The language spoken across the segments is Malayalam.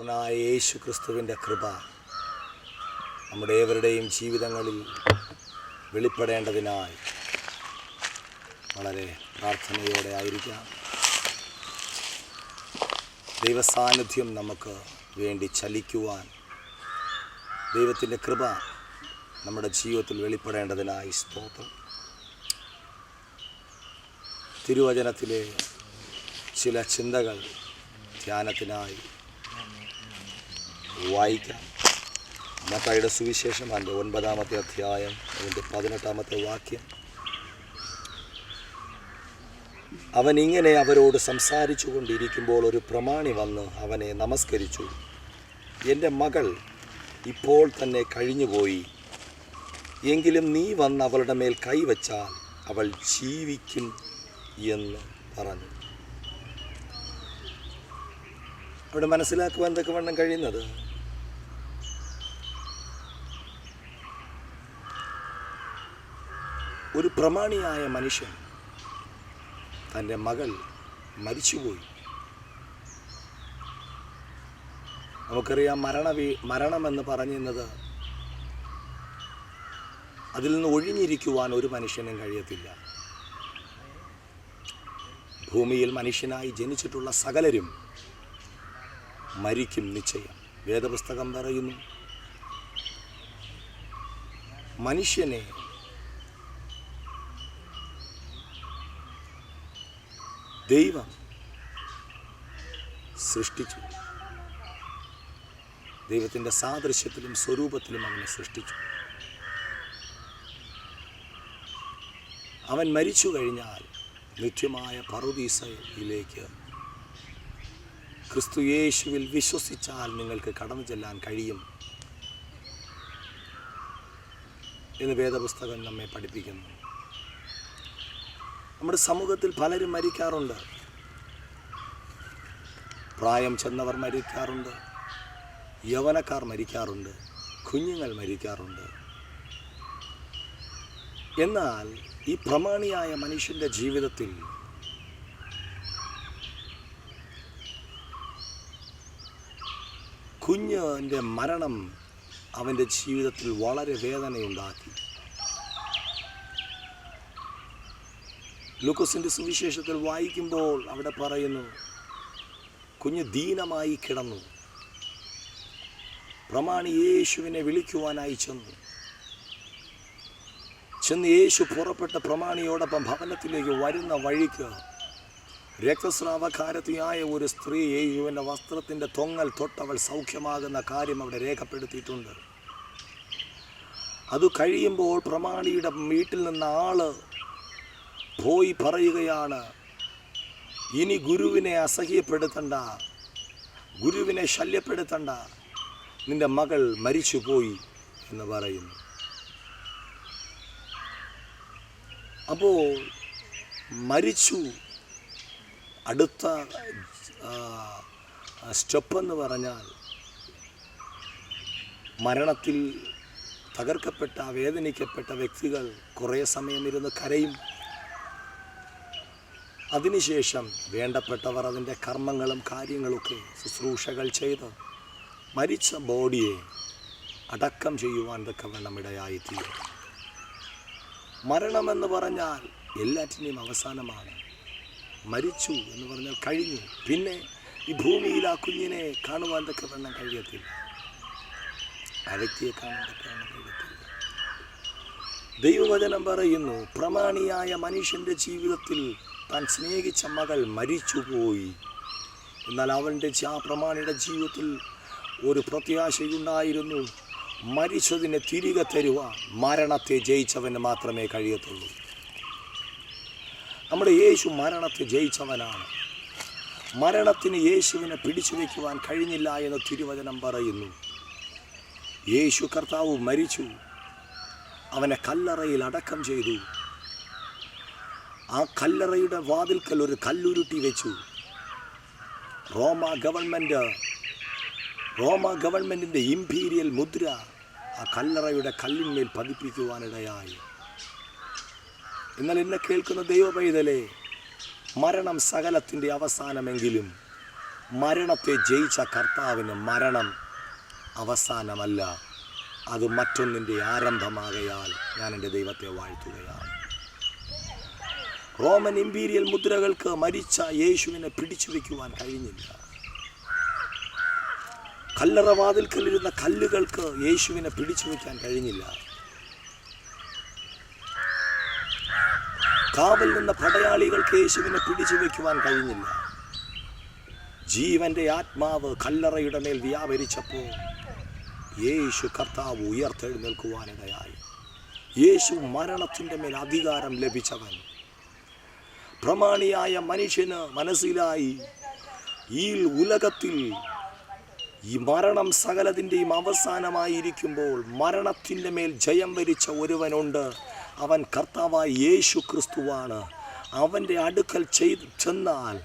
പുത്രനായ യേശു ക്രിസ്തുവിന്റെ കൃപ നമ്മുടെ ഏവരുടെയും ജീവിതങ്ങളിൽ വെളിപ്പെടേണ്ടതിനായി വളരെ പ്രാർത്ഥനയോടെ ആയിരിക്കാം. ദൈവസാന്നിധ്യം നമുക്ക് വേണ്ടി ചലിക്കുവാൻ ദൈവത്തിന്റെ കൃപ നമ്മുടെ ജീവിതത്തിൽ വെളിപ്പെടേണ്ടതിനായി സ്തോത്രം. തിരുവചനത്തിലെ ചില ചിന്തകൾ ധ്യാനത്തിനായി വായിക്കാം. മത്തായിയുടെ സുവിശേഷം അതിന്റെ ഒൻപതാമത്തെ അധ്യായം അതിന്റെ പതിനെട്ടാമത്തെ വാക്യം. അവൻ ഇങ്ങനെ അവരോട് സംസാരിച്ചു കൊണ്ടിരിക്കുമ്പോൾ ഒരു പ്രമാണി വന്ന് അവനെ നമസ്കരിച്ചു. എന്റെ മകൾ ഇപ്പോൾ തന്നെ കഴിഞ്ഞുപോയി. എങ്കിലും നീ വന്ന് അവളുടെ മേൽ കൈവച്ചാൽ അവൾ ജീവിക്കും എന്ന് പറഞ്ഞു. അവിടെ മനസ്സിലാക്കുവാൻ എന്തൊക്കെ വണ്ണം കഴിയുന്നത്? ഒരു പ്രമാണിയായ മനുഷ്യൻ തന്റെ മകൾ മരിച്ചുപോയി. നമുക്കറിയാം മരണവീ മരണമെന്ന് പറഞ്ഞിരുന്നത് അതിൽ നിന്ന് ഒഴിഞ്ഞിരിക്കുവാൻ ഒരു മനുഷ്യനും കഴിയത്തില്ല. ഭൂമിയിൽ മനുഷ്യനായി ജനിച്ചിട്ടുള്ള സകലരും മരിക്കും നിശ്ചയം. വേദപുസ്തകം പറയുന്നു മനുഷ്യനെ ദൈവം സൃഷ്ടിച്ചു. ദൈവത്തിന്റെ സാദൃശ്യത്തിലും സ്വരൂപത്തിലും അവനെ സൃഷ്ടിച്ചു. അവൻ മരിച്ചു കഴിഞ്ഞാൽ നിത്യമായ പറുദീസയിലേക്ക് ക്രിസ്തു യേശുവിൽ വിശ്വസിച്ചാൽ നിങ്ങൾക്ക് കടന്നു ചെല്ലാൻ കഴിയും എന്ന് വേദപുസ്തകം നമ്മെ പഠിപ്പിക്കുന്നു. നമ്മുടെ സമൂഹത്തിൽ പലരും മരിക്കാറുണ്ട്. പ്രായം ചെന്നവർ മരിക്കാറുണ്ട്. യൗവനക്കാർ മരിക്കാറുണ്ട്. കുഞ്ഞുങ്ങൾ മരിക്കാറുണ്ട്. എന്നാൽ ഈ പ്രമാണിയായ മനുഷ്യന്റെ ജീവിതത്തിൽ കുഞ്ഞിന്റെ മരണം അവന്റെ ജീവിതത്തിൽ വളരെ വേദനയുണ്ടാക്കി. ലൂക്കോസിന്റെ സുവിശേഷത്തിൽ വായിക്കുമ്പോൾ അവിടെ പറയുന്നു കുഞ്ഞ് ദീനമായി കിടന്നു. പ്രമാണി യേശുവിനെ വിളിക്കുവാനായി ചെന്നു. ചെന്ന് യേശു പുറപ്പെട്ട പ്രമാണിയോടൊപ്പം ഭവനത്തിലേക്ക് വരുന്ന വഴിക്ക് രക്തസ്രാവകാരത്തിയായ ഒരു സ്ത്രീ യേശുവിന്റെ വസ്ത്രത്തിന്റെ തൊങ്ങൽ തൊട്ടവൾ സൗഖ്യമാകുന്ന കാര്യം അവിടെ രേഖപ്പെടുത്തിയിട്ടുണ്ട്. അത് കഴിയുമ്പോൾ പ്രമാണിയുടെ വീട്ടിൽ നിന്ന് ആൾ പോയി പറയുകയാണ്. ഇനി ഗുരുവിനെ അസഹ്യപ്പെടുത്തണ്ട. ഗുരുവിനെ ശല്യപ്പെടുത്തണ്ട. നിന്റെ മകൾ മരിച്ചുപോയി എന്ന് പറയുന്നു. അപ്പോൾ മരിച്ചു. അടുത്ത സ്റ്റെപ്പ് എന്ന് പറഞ്ഞാൽ മരണത്തിൽ തകർക്കപ്പെട്ട വേദനിക്കപ്പെട്ട വ്യക്തികൾ കുറേ സമയം ഇരുന്ന് കരയും. അതിനുശേഷം വേണ്ടപ്പെട്ടവർ അതിന്റെ കർമ്മങ്ങളും കാര്യങ്ങളൊക്കെ ശുശ്രൂഷകൾ ചെയ്ത് മരിച്ച ബോഡിയെ അടക്കം ചെയ്യുവാൻ തക്കവണ്ണം ഇടയായിത്തീരും. മരണമെന്ന് പറഞ്ഞാൽ എല്ലാറ്റിന്റെയും അവസാനമാണ്. മരിച്ചു എന്ന് പറഞ്ഞാൽ കഴിഞ്ഞു. പിന്നെ ഈ ഭൂമിയിൽ ആ കുഞ്ഞിനെ കാണുവാൻ തക്കവണ്ണം കഴിയത്തില്ല. ആ വ്യക്തിയെ കാണാൻ തക്കവണ്ണം കഴിയത്തില്ല. ദൈവവചനം പറയുന്നു പ്രമാണിയായ മനുഷ്യന്റെ ജീവിതത്തിൽ താൻ സ്നേഹിച്ച മകൾ മരിച്ചുപോയി. എന്നാൽ അവന്റെ ആ പ്രമാണിയുടെ ജീവിതത്തിൽ ഒരു പ്രത്യാശയുണ്ടായിരുന്നു. മരിച്ചതിനെ തിരികെ തരുക മരണത്തെ ജയിച്ചവന് മാത്രമേ കഴിയത്തുള്ളൂ. നമ്മുടെ യേശു മരണത്തെ ജയിച്ചവനാണ്. മരണത്തിന് യേശുവിനെ പിടിച്ചു വയ്ക്കുവാൻ കഴിഞ്ഞില്ല എന്ന് തിരുവചനം പറയുന്നു. യേശു കർത്താവ് മരിച്ചു. അവനെ കല്ലറയിൽ അടക്കം ചെയ്തു. ആ കല്ലറയുടെ വാതിൽക്കൽ ഒരു കല്ലുരുട്ടി വെച്ചു. റോമ ഗവൺമെന്റ് റോമ ഗവൺമെന്റിന്റെ ഇംപീരിയൽ മുദ്ര ആ കല്ലറയുടെ കല്ലിന്മേൽ പതിപ്പിക്കുവാനിടയായി. എന്നാൽ എന്നെ കേൾക്കുന്ന ദൈവപൈതലെ മരണം സകലത്തിന്റെ അവസാനമെങ്കിലും മരണത്തെ ജയിച്ച കർത്താവിന് മരണം അവസാനമല്ല അത് മറ്റൊന്നിന്റെ ആരംഭമാകയാൽ ഞാൻ എന്റെ ദൈവത്തെ വാഴ്ത്തുകയാണ്. റോമൻ ഇമ്പീരിയൽ മുദ്രകൾക്ക് മരിച്ച യേശുവിനെ പിടിച്ചു വയ്ക്കുവാൻ കഴിഞ്ഞില്ല. കല്ലറവാതിൽക്കലിരുന്ന കല്ലുകൾക്ക് യേശുവിനെ പിടിച്ചു വയ്ക്കാൻ കഴിഞ്ഞില്ല. കാവൽ നിന്ന പടയാളികൾക്ക് യേശുവിനെ പിടിച്ചു വയ്ക്കുവാൻ കഴിഞ്ഞില്ല. ജീവന്റെ ആത്മാവ് കല്ലറയുടെ മേൽ വ്യാപരിച്ചപ്പോൾ യേശു കർത്താവ് ഉയർത്തെഴുന്നേൽക്കുവാനിടയായി. യേശു മരണത്തിന്റെ മേൽ അധികാരം ലഭിച്ചവൻ പ്രമാണിയായ മനുഷ്യന് മനസ്സിലായി. ഈ ഉലകത്തിൽ ഈ മരണം സകലതിന്റെയും അവസാനമായിരിക്കുമ്പോൾ മരണത്തിന്റെ മേൽ ജയം വരിച്ച ഒരുവനുണ്ട്. അവൻ കർത്താവായ യേശു ക്രിസ്തുവാണ്. അവന്റെ അടുക്കൽ ചെയ്ത് ചെന്നാൽ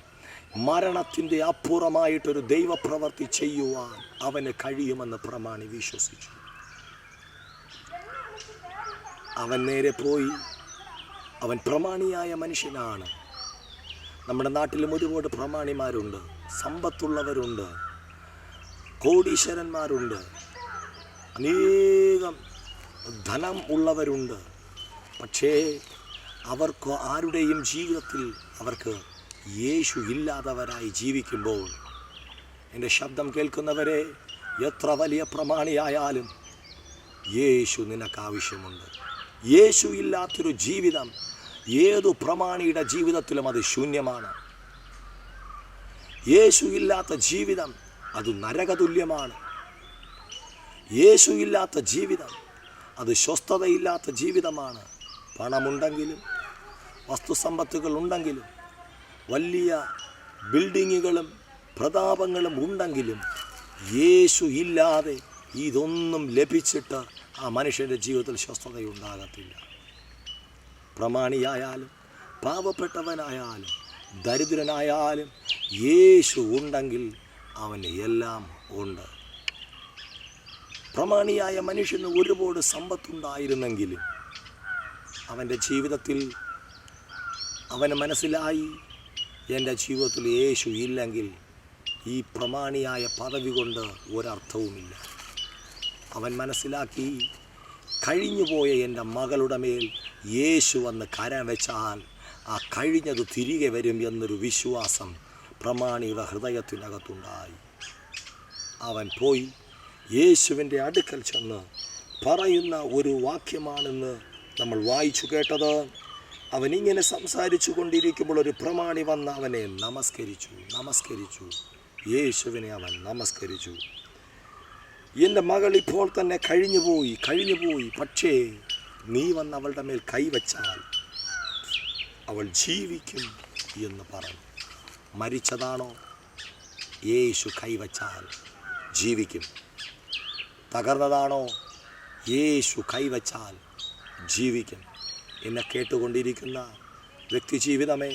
മരണത്തിന്റെ അപ്പുറമായിട്ടൊരു ദൈവപ്രവർത്തി ചെയ്യുവാൻ അവന് കഴിയുമെന്ന് പ്രമാണി വിശ്വസിച്ചു. അവൻ നേരെ പോയി. അവൻ പ്രമാണിയായ മനുഷ്യനാണ്. നമ്മുടെ നാട്ടിലും ഒരുപാട് പ്രമാണിമാരുണ്ട്. സമ്പത്തുള്ളവരുണ്ട്. കോടീശ്വരന്മാരുണ്ട്. അനേകം ധനം ഉള്ളവരുണ്ട്. പക്ഷേ അവർക്ക് ആരുടെയും ജീവിതത്തിൽ അവർക്ക് യേശു ഇല്ലാത്തവരായി ജീവിക്കുമ്പോൾ എന്റെ ശബ്ദം കേൾക്കുന്നവരെ എത്ര വലിയ പ്രമാണിയായാലും യേശു നിനക്ക് ആവശ്യമുണ്ട് യേശു ഇല്ലാത്തൊരു ജീവിതം ഏതു പ്രമാണിയുടെ ജീവിതത്തിലും അത് ശൂന്യമാണ്. യേശു ഇല്ലാത്ത ജീവിതം അത് നരകതുല്യമാണ്. യേശു ഇല്ലാത്ത ജീവിതം അത് സ്വസ്ഥതയില്ലാത്ത ജീവിതമാണ്. പണമുണ്ടെങ്കിലും വസ്തുസമ്പത്തുകൾ ഉണ്ടെങ്കിലും വലിയ ബിൽഡിങ്ങുകളും പ്രതാപങ്ങളും ഉണ്ടെങ്കിലും യേശു ഇല്ലാതെ ഇതൊന്നും ലഭിച്ചിട്ട് ആ മനുഷ്യന്റെ ജീവിതത്തിൽ സ്വസ്ഥതയുണ്ടാകത്തില്ല. പ്രമാണിയായാലും പാവപ്പെട്ടവനായാലും ദരിദ്രനായാലും യേശു ഉണ്ടെങ്കിൽ അവന് എല്ലാം ഉണ്ട്. പ്രമാണിയായ മനുഷ്യന് ഒരുപാട് സമ്പത്തുണ്ടായിരുന്നെങ്കിലും അവന്റെ ജീവിതത്തിൽ അവന് മനസ്സിലായി എന്റെ ജീവിതത്തിൽ യേശു ഇല്ലെങ്കിൽ ഈ പ്രമാണിയായ പദവി കൊണ്ട് ഒരർത്ഥവുമില്ല. അവൻ മനസ്സിലാക്കി കഴിഞ്ഞുപോയ എന്റെ മകളുടെ മേൽ യേശു വന്ന് കരം വെച്ചാൽ ആ കഴിഞ്ഞത് തിരികെ വരും എന്നൊരു വിശ്വാസം പ്രമാണിയുടെ ഹൃദയത്തിനകത്തുണ്ടായി. അവൻ പോയി യേശുവിന്റെ അടുക്കൽ ചെന്ന് പറയുന്ന ഒരു വാക്യമാണെന്ന് നമ്മൾ വായിച്ചു കേട്ടത്. അവൻ ഇങ്ങനെ സംസാരിച്ചു കൊണ്ടിരിക്കുമ്പോൾ ഒരു പ്രമാണി വന്ന് അവനെ നമസ്കരിച്ചു നമസ്കരിച്ചു. യേശുവിനെ അവൻ നമസ്കരിച്ചു. എന്റെ മകൾ ഇപ്പോൾ തന്നെ കഴിഞ്ഞുപോയി കഴിഞ്ഞുപോയി പക്ഷേ നീ വന്ന് അവളുടെ മേൽ കൈവച്ചാൽ അവൾ ജീവിക്കും എന്ന് പറഞ്ഞു. മരിച്ചതാണോ? യേശു കൈവച്ചാൽ ജീവിക്കും. തകർന്നതാണോ? യേശു കൈവച്ചാൽ ജീവിക്കും. എന്നെ കേട്ടുകൊണ്ടിരിക്കുന്ന വ്യക്തി ജീവിതമേ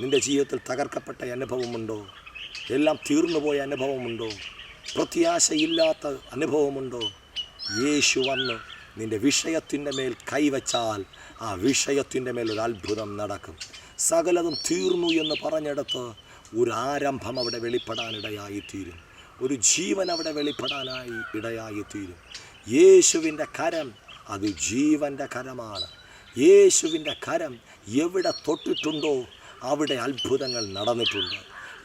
നിന്റെ ജീവിതത്തിൽ തകർക്കപ്പെട്ട അനുഭവമുണ്ടോ? എല്ലാം തീർന്നുപോയ അനുഭവമുണ്ടോ? പ്രത്യാശയില്ലാത്ത അനുഭവമുണ്ടോ? യേശു വന്ന് നിന്റെ വിഷയത്തിന്റെ മേൽ കൈവച്ചാൽ ആ വിഷയത്തിന്റെ മേൽ ഒരു അത്ഭുതം നടക്കും. സകലതും തീർന്നു എന്ന് പറഞ്ഞെടുത്ത് ഒരു ആരംഭം അവിടെ വെളിപ്പെടാനിടയായിത്തീരും. ഒരു ജീവൻ അവിടെ വെളിപ്പെടാനായി ഇടയായിത്തീരും. യേശുവിന്റെ കരം അത് ജീവന്റെ കരമാണ്. യേശുവിന്റെ കരം എവിടെ തൊട്ടിട്ടുണ്ടോ അവിടെ അത്ഭുതങ്ങൾ നടന്നിട്ടുണ്ട്.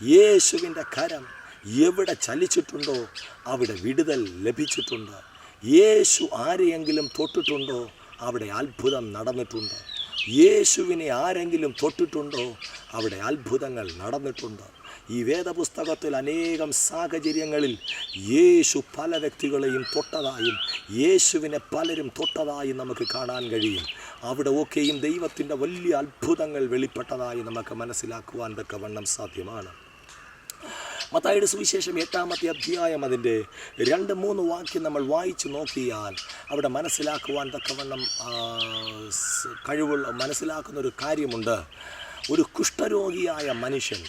യേശുവിന്റെ കരം എവിടെ ചലിച്ചിട്ടുണ്ടോ അവിടെ വിടുതൽ ലഭിച്ചിട്ടുണ്ട്? യേശു ആരെയെങ്കിലും തൊട്ടിട്ടുണ്ടോ? അവിടെ അത്ഭുതം നടന്നിട്ടുണ്ട്? യേശുവിനെ ആരെങ്കിലും തൊട്ടിട്ടുണ്ടോ? അവിടെ അത്ഭുതങ്ങൾ നടന്നിട്ടുണ്ട്? ഈ വേദപുസ്തകത്തിൽ അനേകം സാഹചര്യങ്ങളിൽ യേശു പല വ്യക്തികളെയും തൊട്ടതായും യേശുവിനെ പലരും തൊട്ടതായും നമുക്ക് കാണാൻ കഴിയും. അവിടെ ഒക്കെയും ദൈവത്തിന്റെ വലിയ അത്ഭുതങ്ങൾ വെളിപ്പെട്ടതായി നമുക്ക് മനസ്സിലാക്കുവാൻ തക്കവണ്ണം സാധ്യമാണ്. മത്തായിയുടെ സുവിശേഷം എട്ടാമത്തെ അധ്യായം അതിന്റെ രണ്ട് മൂന്ന് വാക്യം നമ്മൾ വായിച്ചു നോക്കിയാൽ അവിടെ മനസ്സിലാക്കുവാൻ തക്കവണ്ണം കഴിവുള്ള മനസ്സിലാക്കുന്ന ഒരു കാര്യമുണ്ട്. ഒരു കുഷ്ഠരോഗിയായ മനുഷ്യൻ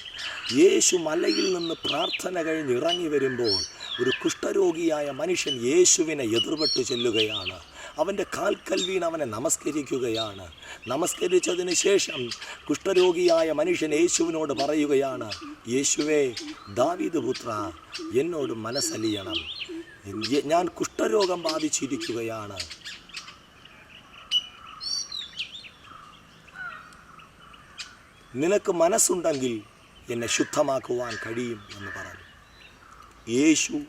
യേശു മലയിൽ നിന്ന് പ്രാർത്ഥന കഴിഞ്ഞ് ഇറങ്ങി വരുമ്പോൾ ഒരു കുഷ്ഠരോഗിയായ മനുഷ്യൻ യേശുവിനെ എതിർപെട്ട് ചെല്ലുകയാണ്. അവന്റെ കാൽക്കൽ വീണ് അവനെ നമസ്കരിക്കുകയാണ്. നമസ്കരിച്ചതിന് ശേഷം കുഷ്ഠരോഗിയായ മനുഷ്യൻ യേശുവിനോട് പറയുകയാണ് യേശുവേ ദാവീദ് പുത്ര എന്നോട് മനസ്സലിയണം. ഞാൻ കുഷ്ഠരോഗം ബാധിച്ചിരിക്കുകയാണ്. നിനക്ക് മനസ്സുണ്ടെങ്കിൽ എന്നെ ശുദ്ധമാക്കുവാൻ കഴിയും എന്ന് പറഞ്ഞു. യേശു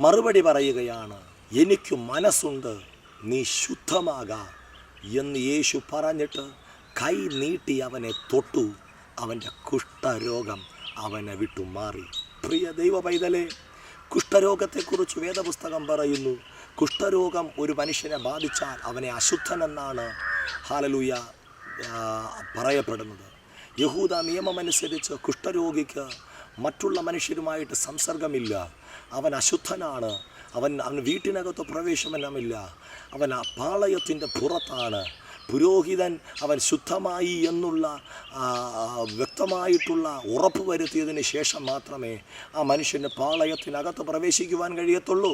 മറുപടി പറയുകയാണ് എനിക്ക് മനസ്സുണ്ട്. നീ ശുദ്ധമാക എന്ന് യേശു പറഞ്ഞിട്ട് കൈ നീട്ടി അവനെ തൊട്ടു. അവന്റെ കുഷ്ഠരോഗം അവനെ വിട്ടു മാറി പ്രിയ ദൈവ പൈതലേ കുഷ്ഠരോഗത്തെക്കുറിച്ച് വേദപുസ്തകം പറയുന്നു. കുഷ്ഠരോഗം ഒരു മനുഷ്യനെ ബാധിച്ചാൽ അവനെ അശുദ്ധനെന്നാണ് ഹാലലൂയ പറയപ്പെടുന്നത്. യഹൂദ നിയമമനുസരിച്ച് കുഷ്ഠരോഗിക്ക് മറ്റുള്ള മനുഷ്യരുമായിട്ട് സംസർഗമില്ല. അവൻ അശുദ്ധനാണ്. അവൻ അവന് വീട്ടിനകത്ത് പ്രവേശമെല്ലാമില്ല അവൻ ആ പാളയത്തിന്റെ പുറത്താണ്. പുരോഹിതൻ അവൻ ശുദ്ധമായി എന്നുള്ള വ്യക്തമായിട്ടുള്ള ഉറപ്പ് വരുത്തിയതിന് ശേഷം മാത്രമേ ആ മനുഷ്യന് പാളയത്തിനകത്ത് പ്രവേശിക്കുവാൻ കഴിയത്തുള്ളൂ.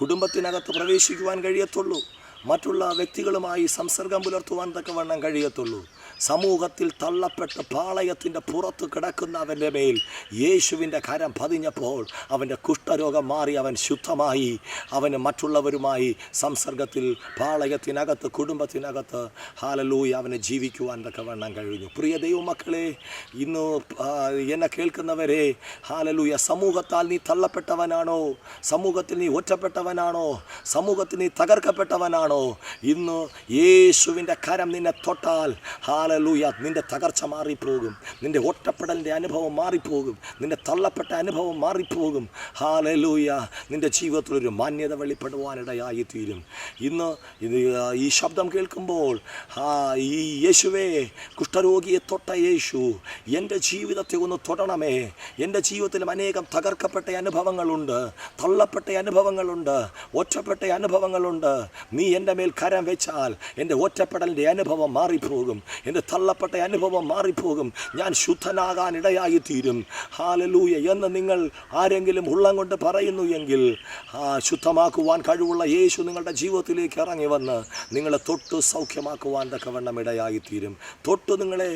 കുടുംബത്തിനകത്ത് പ്രവേശിക്കുവാൻ കഴിയത്തുള്ളൂ. മറ്റുള്ള വ്യക്തികളുമായി സംസർഗം പുലർത്തുവാൻ തക്കവണ്ണം കഴിയത്തുള്ളൂ. സമൂഹത്തിൽ തള്ളപ്പെട്ട പാളയത്തിന്റെ പുറത്ത് കിടക്കുന്ന അവന്റെ മേൽ യേശുവിന്റെ കരം പതിഞ്ഞപ്പോൾ അവന്റെ കുഷ്ഠരോഗം മാറി അവൻ ശുദ്ധമായി. അവന് മറ്റുള്ളവരുമായി സംസർഗത്തിൽ പാളയത്തിനകത്ത് കുടുംബത്തിനകത്ത് ഹാലലൂയി അവനെ ജീവിക്കുവാൻ തക്കവണ്ണം കഴിഞ്ഞു. പ്രിയ ദൈവമക്കളെ ഇന്ന് എന്നെ കേൾക്കുന്നവരെ ഹാലലൂയ സമൂഹത്താൽ നീ തള്ളപ്പെട്ടവനാണോ? സമൂഹത്തിൽ നീ ഒറ്റപ്പെട്ടവനാണോ? സമൂഹത്തിൽ നീ തകർക്കപ്പെട്ടവനാണോ? ഇന്ന് യേശുവിന്റെ കരം നിന്നെ തൊട്ടാൽ ഹാലലൂയ നിന്റെ തകർച്ച മാറിപ്പോകും. നിന്റെ ഒറ്റപ്പെടലിന്റെ അനുഭവം മാറിപ്പോകും. നിന്റെ തള്ളപ്പെട്ട അനുഭവം മാറിപ്പോകും. ഹാലലൂയ നിന്റെ ജീവിതത്തിലൊരു മാന്യത വെളിപ്പെടുവാനിടയായി തീരും ഇന്ന് ഇത് ഈ ശബ്ദം കേൾക്കുമ്പോൾ ഈ യേശുവേ കുഷ്ഠരോഗിയെ തൊട്ട യേശു എന്റെ ജീവിതത്തെ ഒന്ന് തൊടണമേ. എന്റെ ജീവിതത്തിലും അനേകം തകർക്കപ്പെട്ട അനുഭവങ്ങളുണ്ട് തള്ളപ്പെട്ട അനുഭവങ്ങളുണ്ട് ഒറ്റപ്പെട്ട അനുഭവങ്ങളുണ്ട്. നീ എന്റെ മേൽ കരം വെച്ചാൽ എന്റെ ഒറ്റപ്പെടലിന്റെ അനുഭവം മാറിപ്പോകും. എന്റെ തള്ളപ്പെട്ട അനുഭവം മാറിപ്പോകും. ഞാൻ ശുദ്ധനാകാൻ ഇടയായി തീരും ഹാലലൂയ എന്ന് നിങ്ങൾ ആരെങ്കിലും ഉള്ളം കൊണ്ട് പറയുന്നു എങ്കിൽ ആ ശുദ്ധമാക്കുവാൻ കഴിവുള്ള യേശു നിങ്ങളുടെ ജീവിതത്തിലേക്ക് ഇറങ്ങി വന്ന് നിങ്ങളെ തൊട്ട് സൗഖ്യമാക്കുവാൻ തക്കവണ്ണം ഇടയായി തീരും തൊട്ട് നിങ്ങളെ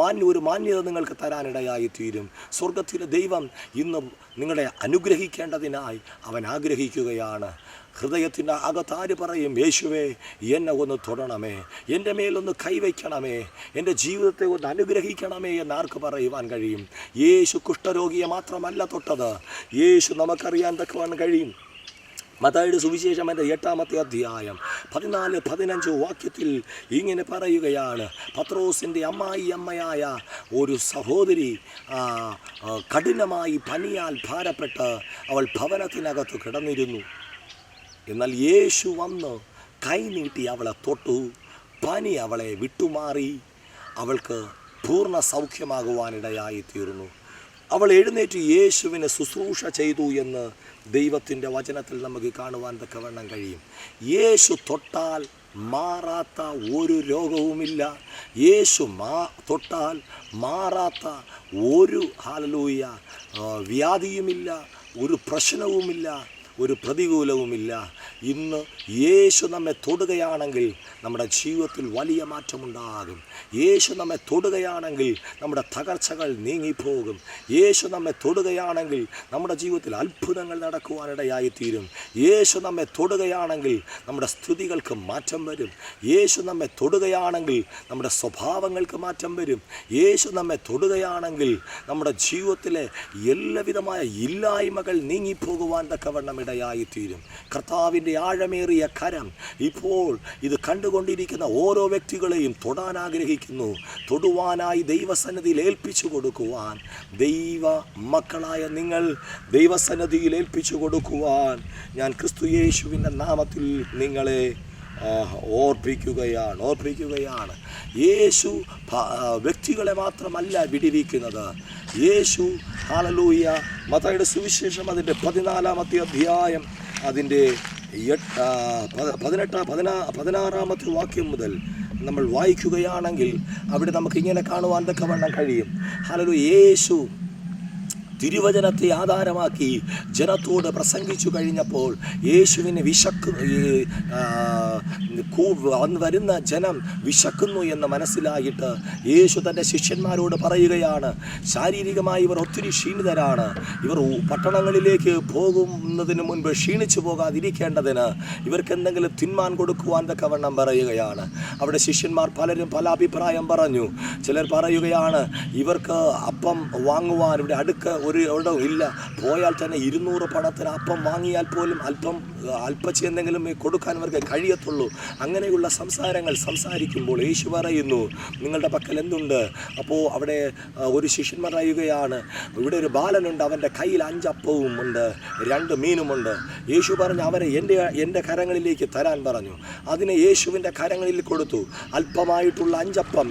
മാന്യ ഒരു മാന്യത നിങ്ങൾക്ക് തരാനിടയായി തീരും സ്വർഗത്തിലെ ദൈവം ഇന്ന് നിങ്ങളെ അനുഗ്രഹിക്കേണ്ടതിനായി അവൻ ആഗ്രഹിക്കുകയാണ്. ഹൃദയത്തിന്റെ അകത്താര് പറയും യേശുവേ എന്നെ ഒന്ന് തൊടണമേ എന്റെ മേലൊന്ന് കൈവയ്ക്കണമേ എന്റെ ജീവിതത്തെ ഒന്ന് അനുഗ്രഹിക്കണമേ എന്ന് ആർക്ക് പറയുവാൻ കഴിയും? യേശു കുഷ്ഠരോഗിയെ മാത്രമല്ല തൊട്ടത്. യേശു നമുക്കറിയാൻ തക്കുവാൻ കഴിയും. മതായുടെ സുവിശേഷം എന്റെ എട്ടാമത്തെ അധ്യായം പതിനാല് പതിനഞ്ച് വാക്യത്തിൽ ഇങ്ങനെ പറയുകയാണ്. പത്രോസിന്റെ അമ്മായി അമ്മയായ ഒരു സഹോദരി കഠിനമായി പനിയാൽ ഭാരപ്പെട്ട് അവൾ ഭവനത്തിനകത്ത് കിടന്നിരുന്നു. എന്നാൽ യേശു വന്ന് കൈനീട്ടി അവളെ തൊട്ടു. പനി അവളെ വിട്ടുമാറി. അവൾക്ക് പൂർണ സൗഖ്യമാകുവാനിടയായി തീർന്നു അവൾ എഴുന്നേറ്റ് യേശുവിനെ ശുശ്രൂഷ ചെയ്തു എന്ന് ദൈവത്തിന്റെ വചനത്തിൽ നമുക്ക് കാണുവാൻ തക്കവണ്ണം കഴിയും. യേശു തൊട്ടാൽ മാറാത്ത ഒരു രോഗവുമില്ല. യേശു മാ തൊട്ടാൽ മാറാത്ത ഒരു ഹാലലൂയ വ്യാധിയുമില്ല ഒരു പ്രശ്നവുമില്ല. ഒരു പ്രതികൂലവുമില്ല. ഇന്ന് യേശു നമ്മെ തൊടുകയാണെങ്കിൽ നമ്മുടെ ജീവിതത്തിൽ വലിയ മാറ്റമുണ്ടാകും. യേശു നമ്മെ തൊടുകയാണെങ്കിൽ നമ്മുടെ തകർച്ചകൾ നീങ്ങിപ്പോകും. യേശു നമ്മെ തൊടുകയാണെങ്കിൽ നമ്മുടെ ജീവിതത്തിൽ അത്ഭുതങ്ങൾ നടക്കുവാനിടയായിത്തീരും. യേശു നമ്മെ തൊടുകയാണെങ്കിൽ നമ്മുടെ സ്തുതികൾക്ക് മാറ്റം വരും. യേശു നമ്മെ തൊടുകയാണെങ്കിൽ നമ്മുടെ സ്വഭാവങ്ങൾക്ക് മാറ്റം വരും. യേശു നമ്മെ തൊടുകയാണെങ്കിൽ നമ്മുടെ ജീവിതത്തിലെ എല്ലാവിധമായ ഇല്ലായ്മകൾ നീങ്ങിപ്പോകുവാൻ തക്കവണ്ണം ഇടയായി തീരും കർത്താവിന്റെ ആഴമേറിയ കരം ഇപ്പോൾ ഇത് കണ്ടുകൊണ്ടിരിക്കുന്ന ഓരോ വ്യക്തികളെയും തൊടാൻ ആഗ്രഹിക്കുന്നു. തൊടുവാനായി ദൈവസന്നിധിയിൽ ഏൽപ്പിച്ചു കൊടുക്കുവാൻ. ദൈവ മക്കളായ നിങ്ങൾ ദൈവസന്നിധിയിൽ ഏൽപ്പിച്ചു കൊടുക്കുവാൻ. ഞാൻ ക്രിസ്തു യേശുവിന്റെ നാമത്തിൽ നിങ്ങളെ ഓർപ്പിക്കുകയാണ് ഓർപ്പിക്കുകയാണ്. യേശു വ്യക്തികളെ മാത്രമല്ല വിടിവിക്കുന്നത് യേശു ഹാലലൂയ മതയുടെ സുവിശേഷം അതിന്റെ പതിനാലാമത്തെ അധ്യായം അതിന്റെ പതിനെട്ട് പതിനാ പതിനാറാമത്തെ വാക്യം മുതൽ നമ്മൾ വായിക്കുകയാണെങ്കിൽ അവിടെ നമുക്ക് ഇങ്ങനെ കാണുവാൻ തക്കവണ്ണം കഴിയും. ഹലോ യേശു തിരുവചനത്തെ ആധാരമാക്കി ജനത്തോട് പ്രസംഗിച്ചു കഴിഞ്ഞപ്പോൾ യേശുവിനെ വിശക്ക് വരുന്ന ജനം വിശക്കുന്നു എന്ന് മനസ്സിലായിട്ട് യേശു തന്റെ ശിഷ്യന്മാരോട് പറയുകയാണ് ശാരീരികമായി ഇവർ ഒത്തിരി ക്ഷീണിതരാണ്. ഇവർ പട്ടണങ്ങളിലേക്ക് പോകുന്നതിന് മുൻപ് ക്ഷീണിച്ചു പോകാതിരിക്കേണ്ടതിന് ഇവർക്ക് എന്തെങ്കിലും തിന്മാൻ കൊടുക്കുവാൻ തക്കവണ്ണം പറയുകയാണ്. അവിടെ ശിഷ്യന്മാർ പലരും പല അഭിപ്രായം പറഞ്ഞു. ചിലർ പറയുകയാണ് ഇവർക്ക് അപ്പം വാങ്ങുവാൻ ഇവിടെ അടുക്ക ഒരു ഇടവും ഇല്ല. പോയാൽ തന്നെ ഇരുന്നൂറ് പണത്തിന് അപ്പം വാങ്ങിയാൽ പോലും അല്പം അല്പച്ച് എന്തെങ്കിലും കൊടുക്കാൻ അവർക്ക് കഴിയത്തുള്ളൂ. അങ്ങനെയുള്ള സംസാരങ്ങൾ സംസാരിക്കുമ്പോൾ യേശു പറയുന്നു നിങ്ങളുടെ പക്കൽ എന്തുണ്ട്? അപ്പോൾ അവിടെ ഒരു ശിഷ്യൻ പറയുകയാണ് ഇവിടെ ഒരു ബാലനുണ്ട് അവന്റെ കയ്യിൽ അഞ്ചപ്പവും ഉണ്ട് രണ്ട് മീനുമുണ്ട്. യേശു പറഞ്ഞു അവരെ എന്റെ എന്റെ കരങ്ങളിലേക്ക് തരാൻ പറഞ്ഞു. അതിനെ യേശുവിന്റെ കരങ്ങളിൽ കൊടുത്തു. അല്പമായിട്ടുള്ള അഞ്ചപ്പം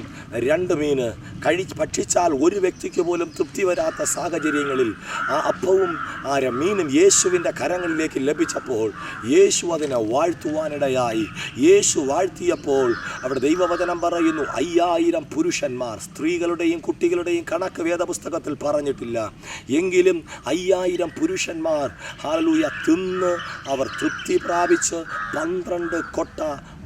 രണ്ട് മീന്. കഴി ഭക്ഷിച്ചാൽ ഒരു വ്യക്തിക്ക് പോലും തൃപ്തി വരാത്ത സാഹചര്യങ്ങളിൽ ആ അപ്പവും ആ രമീനും യേശുവിന്റെ കരങ്ങളിലേക്ക് ലഭിച്ചപ്പോൾ യേശു അതിനെ വാഴ്ത്തുവാനിടയായി. യേശു വാഴ്ത്തിയപ്പോൾ അവിടെ ദൈവവചനം പറയുന്നു അയ്യായിരം പുരുഷന്മാർ സ്ത്രീകളുടെയും കുട്ടികളുടെയും കണക്ക് വേദപുസ്തകത്തിൽ പറഞ്ഞിട്ടില്ല. എങ്കിലും അയ്യായിരം പുരുഷന്മാർ ഹാലൂയ തിന്ന് അവർ തൃപ്തി പ്രാപിച്ച് പന്ത്രണ്ട് കൊട്ട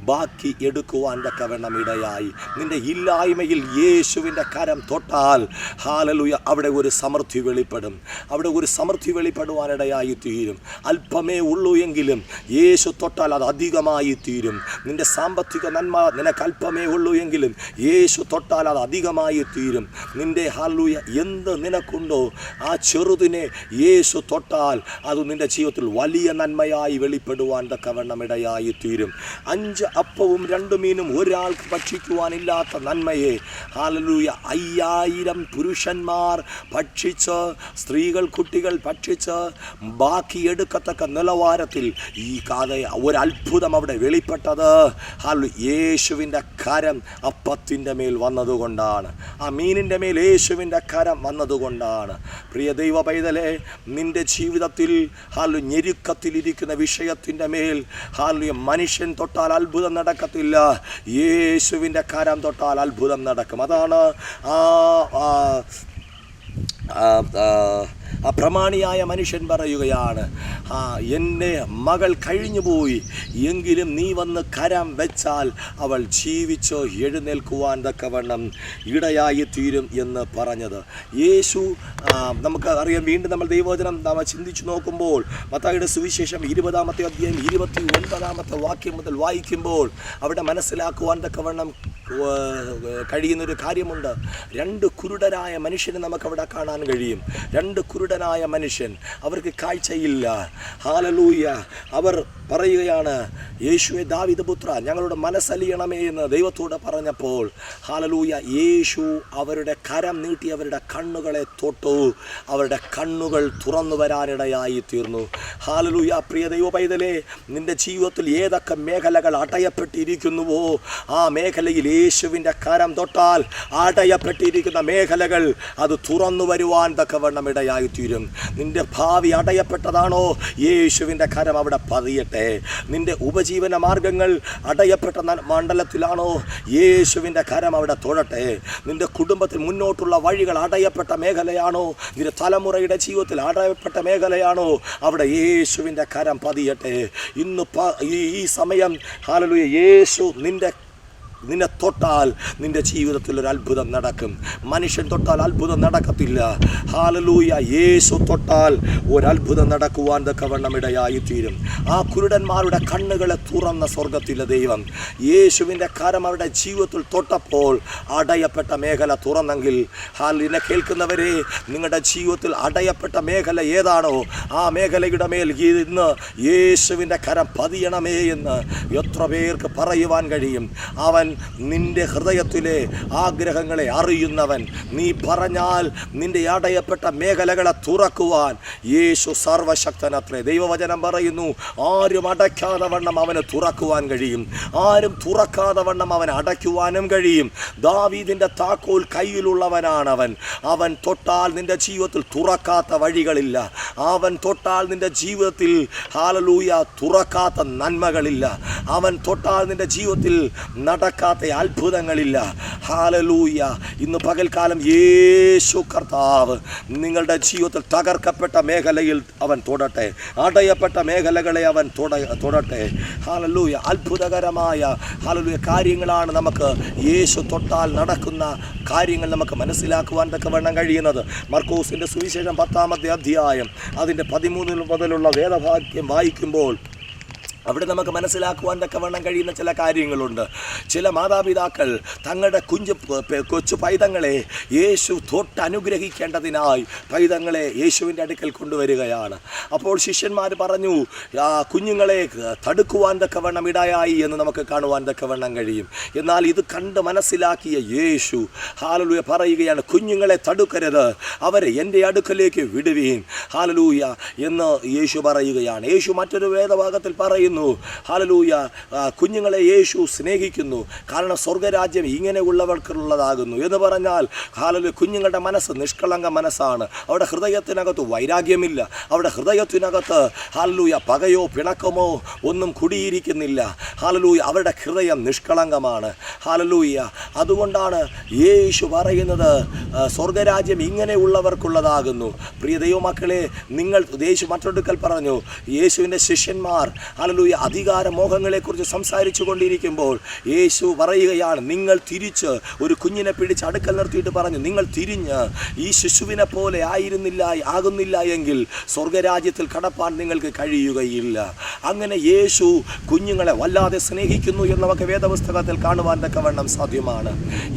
ബാക്കി എടുക്കുവാൻ തക്കവണ്ണം ഇടയായി. നിന്റെ ഇല്ലായ്മയിൽ യേശുവിന്റെ കരം തൊട്ടാൽ ഹാലലുയ അവിടെ ഒരു സമൃദ്ധി വെളിപ്പെടും. അവിടെ ഒരു സമൃദ്ധി വെളിപ്പെടുവാനിടയായി തീരും അല്പമേ ഉള്ളൂ എങ്കിലും യേശു തൊട്ടാൽ അത് അധികമായി തീരും നിന്റെ സാമ്പത്തിക നന്മ നിനക്ക് അല്പമേ ഉള്ളൂ എങ്കിലും യേശു തൊട്ടാൽ അത് അധികമായി തീരും നിന്റെ ഹാലൂയ എന്ത് നിനക്കുണ്ടോ ആ ചെറുതിനെ യേശു തൊട്ടാൽ അത് നിന്റെ ജീവിതത്തിൽ വലിയ നന്മയായി വെളിപ്പെടുവാൻ തക്കവണ്ണം ഇടയായി തീരും അഞ്ച് അപ്പവും രണ്ടു മീനും ഒരാൾക്ക് ഭക്ഷിക്കുവാനില്ലാത്ത നന്മയെ. ഹാലലൂയ അയ്യായിരം പുരുഷന്മാർ ഭക്ഷിച്ച് സ്ത്രീകൾ കുട്ടികൾ ഭക്ഷിച്ച് ബാക്കി എടുക്കത്തക്ക നിലവാരത്തിൽ ഈ കഥ ഒരു അത്ഭുതം അവിടെ വെളിപ്പെട്ടത്. ഹാലു യേശുവിന്റെ കരം അപ്പത്തിന്റെ മേൽ വന്നതുകൊണ്ടാണ്. ആ മീനിന്റെ മേൽ യേശുവിന്റെ കരം വന്നതുകൊണ്ടാണ്. പ്രിയ ദൈവ പൈതലെ നിന്റെ ജീവിതത്തിൽ ഹാലു ഞെരുക്കത്തിലിരിക്കുന്ന വിഷയത്തിന്റെ മേൽ ഹാലു മനുഷ്യൻ തൊട്ടാൽ അത്ഭുതം നടക്കത്തില്ല. യേശുവിന്റെ കരം തൊട്ടാൽ അത്ഭുതം നടക്കും. അതാണ് ആ ആ ആ, ആ, ആ പ്രമാണിയായ മനുഷ്യൻ പറയുകയാണ് ആ എന്റെ മകൾ കഴിഞ്ഞുപോയി എങ്കിലും നീ വന്ന് കരം വെച്ചാൽ അവൾ ജീവിച്ചോ എഴുന്നേൽക്കുവാൻ തക്കവണ്ണം ഇടയായി തീരും എന്ന് പറഞ്ഞത്. യേശു നമുക്ക് അറിയാം വീണ്ടും നമ്മൾ ദൈവവചനം നാം ചിന്തിച്ചു നോക്കുമ്പോൾ മത്തായുടെ സുവിശേഷം ഇരുപതാമത്തെ അധ്യായം ഇരുപത്തി ഒൻപതാമത്തെ വാക്യം മുതൽ വായിക്കുമ്പോൾ അവിടെ മനസ്സിലാക്കുവാൻ തക്കവണ്ണം കഴിയുന്നൊരു കാര്യമുണ്ട്. രണ്ട് കുരുടരായ മനുഷ്യനെ നമുക്കവിടെ കാണാൻ കഴിയും. രണ്ട് കുരുടനായ മനുഷ്യൻ അവർക്ക് കാഴ്ചയില്ല. ഹാലലൂയ അവർ പറയുകയാണ് യേശുവെ ദാവിദ പുത്ര ഞങ്ങളുടെ മനസ്സലിയണമേ എന്ന് ദൈവത്തോട് പറഞ്ഞപ്പോൾ ഹാലലൂയ യേശു അവരുടെ കരം നീട്ടി അവരുടെ കണ്ണുകളെ തൊട്ടു. അവരുടെ കണ്ണുകൾ തുറന്നു വരാനിടയായി തീർന്നു. ഹാലലൂയ പ്രിയ ദൈവ പൈതലേ നിന്റെ ജീവിതത്തിൽ ഏതൊക്കെ മേഖലകൾ അടയപ്പെട്ടിരിക്കുന്നുവോ ആ മേഖലയിൽ യേശുവിന്റെ കരം തൊട്ടാൽ അടയപ്പെട്ടിരിക്കുന്ന മേഖലകൾ അത് തുറന്നു വരുവാൻ തക്കവണ്ണം ഇടയായിത്തീരും. നിന്റെ ഭാവി അടയപ്പെട്ടതാണോ? യേശുവിന്റെ കരം അവിടെ പതിയട്ടെ. നിന്റെ ഉപജീവന മാർഗങ്ങൾ അടയപ്പെട്ട മണ്ഡലത്തിലാണോ? യേശുവിന്റെ കരം അവിടെ തൊഴട്ടെ. നിന്റെ കുടുംബത്തിൽ മുന്നോട്ടുള്ള വഴികൾ അടയപ്പെട്ട മേഖലയാണോ? നിന്റെ തലമുറയുടെ ജീവിതത്തിൽ അടയപ്പെട്ട മേഖലയാണോ? അവിടെ യേശുവിന്റെ കരം പതിയട്ടെ. ഇന്ന് ഈ സമയം ഹാലലുയ യേശു നിന്റെ നിന്നെ തൊട്ടാൽ നിന്റെ ജീവിതത്തിൽ ഒരു അത്ഭുതം നടക്കും. മനുഷ്യൻ തൊട്ടാൽ അത്ഭുതം നടക്കത്തില്ല. ഹാലലൂയ യേശു തൊട്ടാൽ ഒരു അത്ഭുതം നടക്കുവാൻ തക്കവണ്ണം ഇടയായി തീരും ആ കുരുടന്മാരുടെ കണ്ണുകളെ തുറന്ന സ്വർഗത്തിലെ ദൈവം യേശുവിന്റെ കരം അവരുടെ ജീവിതത്തിൽ തൊട്ടപ്പോൾ അടയപ്പെട്ട മേഖല തുറന്നെങ്കിൽ ഹാലിനെ കേൾക്കുന്നവരെ നിങ്ങളുടെ ജീവിതത്തിൽ അടയപ്പെട്ട മേഖല ഏതാണോ ആ മേഖലയുടെ മേൽ ഇന്ന് യേശുവിന്റെ കരം പതിയണമേ എന്ന് എത്ര പേർക്ക് പറയുവാൻ കഴിയും. അവൻ നിന്റെ ഹൃദയത്തിലെ ആഗ്രഹങ്ങളെ അറിയുന്നവൻ. നീ പറഞ്ഞാൽ നിന്റെ അടയപ്പെട്ട മേഖലകളെ തുറക്കുവാൻ യേശു സർവശക്തനത്രേ. ദൈവവചനം പറയുന്നു ആരും അടയ്ക്കാതെ വണ്ണം അവന് തുറക്കുവാൻ കഴിയും. ആരും തുറക്കാതെ വണ്ണം അവൻ അടയ്ക്കുവാനും കഴിയും. ദാവീദിന്റെ താക്കോൽ കയ്യിലുള്ളവനാണ് അവൻ തൊട്ടാൽ നിന്റെ ജീവിതത്തിൽ തുറക്കാത്ത വഴികളില്ല. അവൻ തൊട്ടാൽ നിന്റെ ജീവിതത്തിൽ ഹാലലൂയ തുറക്കാത്ത നന്മകളില്ല. അവൻ തൊട്ടാൽ നിന്റെ ജീവിതത്തിൽ നടക്കാത്ത നടക്കാത്ത അത്ഭുതങ്ങളില്ല. ഹാലലൂയ ഇന്ന് പകൽക്കാലം യേശു കർത്താവ് നിങ്ങളുടെ ജീവിതത്തിൽ തകർക്കപ്പെട്ട മേഖലയിൽ അവൻ തൊടട്ടെ. അടയപ്പെട്ട മേഖലകളെ അവൻ തൊട തൊടട്ടെ. ഹാലലൂയ അത്ഭുതകരമായ ഹാലലൂയ കാര്യങ്ങളാണ് നമുക്ക് യേശു തൊട്ടാൽ നടക്കുന്ന കാര്യങ്ങൾ നമുക്ക് മനസ്സിലാക്കുവാൻ തക്ക വേണം കഴിയുന്നത്. മർക്കോസിന്റെ സുവിശേഷം പത്താമത്തെ അധ്യായം അതിന്റെ പതിമൂന്നിൽ മുതലുള്ള വേദഭാഗ്യം വായിക്കുമ്പോൾ അവിടെ നമുക്ക് മനസ്സിലാക്കുവാൻ തക്കവണ്ണം കഴിയുന്ന ചില കാര്യങ്ങളുണ്ട്. ചില മാതാപിതാക്കൾ തങ്ങളുടെ കുഞ്ഞു കൊച്ചു പൈതങ്ങളെ യേശു തൊട്ട് അനുഗ്രഹിക്കേണ്ടതിനായി പൈതങ്ങളെ യേശുവിന്റെ അടുക്കൽ കൊണ്ടുവരികയാണ്. അപ്പോൾ ശിഷ്യന്മാർ പറഞ്ഞു ആ കുഞ്ഞുങ്ങളെ തടുക്കുവാൻ തക്കവണ്ണം ഇടയായി എന്ന് നമുക്ക് കാണുവാൻ തക്കവണ്ണം കഴിയും. എന്നാൽ ഇത് കണ്ട് മനസ്സിലാക്കിയ യേശു ഹാലലൂയ പറയുകയാണ് കുഞ്ഞുങ്ങളെ തടുക്കരുത് അവരെ എന്റെ അടുക്കലേക്ക് വിടുവീൻ. ഹാലലൂയ എന്ന് യേശു പറയുകയാണ്. യേശു മറ്റൊരു വേദഭാഗത്തിൽ പറയുന്നു ഹാലലൂയ കുഞ്ഞുങ്ങളെ യേശു സ്നേഹിക്കുന്നു. കാരണം സ്വർഗരാജ്യം ഇങ്ങനെയുള്ളവർക്കുള്ളതാകുന്നു എന്ന് പറഞ്ഞാൽ ഹാലലു കുഞ്ഞുങ്ങളുടെ മനസ്സ് നിഷ്കളങ്ക മനസ്സാണ്. അവിടെ ഹൃദയത്തിനകത്ത് വൈരാഗ്യമില്ല. അവിടെ ഹൃദയത്തിനകത്ത് ഹാലലൂയ പകയോ പിണക്കമോ ഒന്നും കുടിയിരിക്കുന്നില്ല. ഹാലലൂയ അവരുടെ ഹൃദയം നിഷ്കളങ്കമാണ്. ഹാലലൂയ അതുകൊണ്ടാണ് യേശു പറയുന്നത് സ്വർഗരാജ്യം ഇങ്ങനെയുള്ളവർക്കുള്ളതാകുന്നു പ്രിയ ദൈവമക്കളെ നിങ്ങൾ യേശു മറ്റൊടുക്കൽ പറഞ്ഞു യേശുവിന്റെ ശിഷ്യന്മാർ ഹാലലൂയ അധികാര മോഹങ്ങളെക്കുറിച്ച് സംസാരിച്ചു കൊണ്ടിരിക്കുമ്പോൾ യേശു പറയുകയാണ് നിങ്ങൾ തിരിച്ച് ഒരു കുഞ്ഞിനെ പിടിച്ച് അടുക്കൽ നിർത്തിയിട്ട് പറഞ്ഞു നിങ്ങൾ തിരിഞ്ഞ് ഈ ശിശുവിനെ പോലെ ആയിരുന്നില്ല ആകുന്നില്ല എങ്കിൽ സ്വർഗരാജ്യത്തിൽ കടപ്പാൻ നിങ്ങൾക്ക് കഴിയുകയില്ല. അങ്ങനെ യേശു കുഞ്ഞുങ്ങളെ വല്ലാതെ സ്നേഹിക്കുന്നു എന്നൊക്കെ വേദപുസ്തകത്തിൽ കാണുവാൻ തക്കവണ്ണം സാധ്യമാണ്.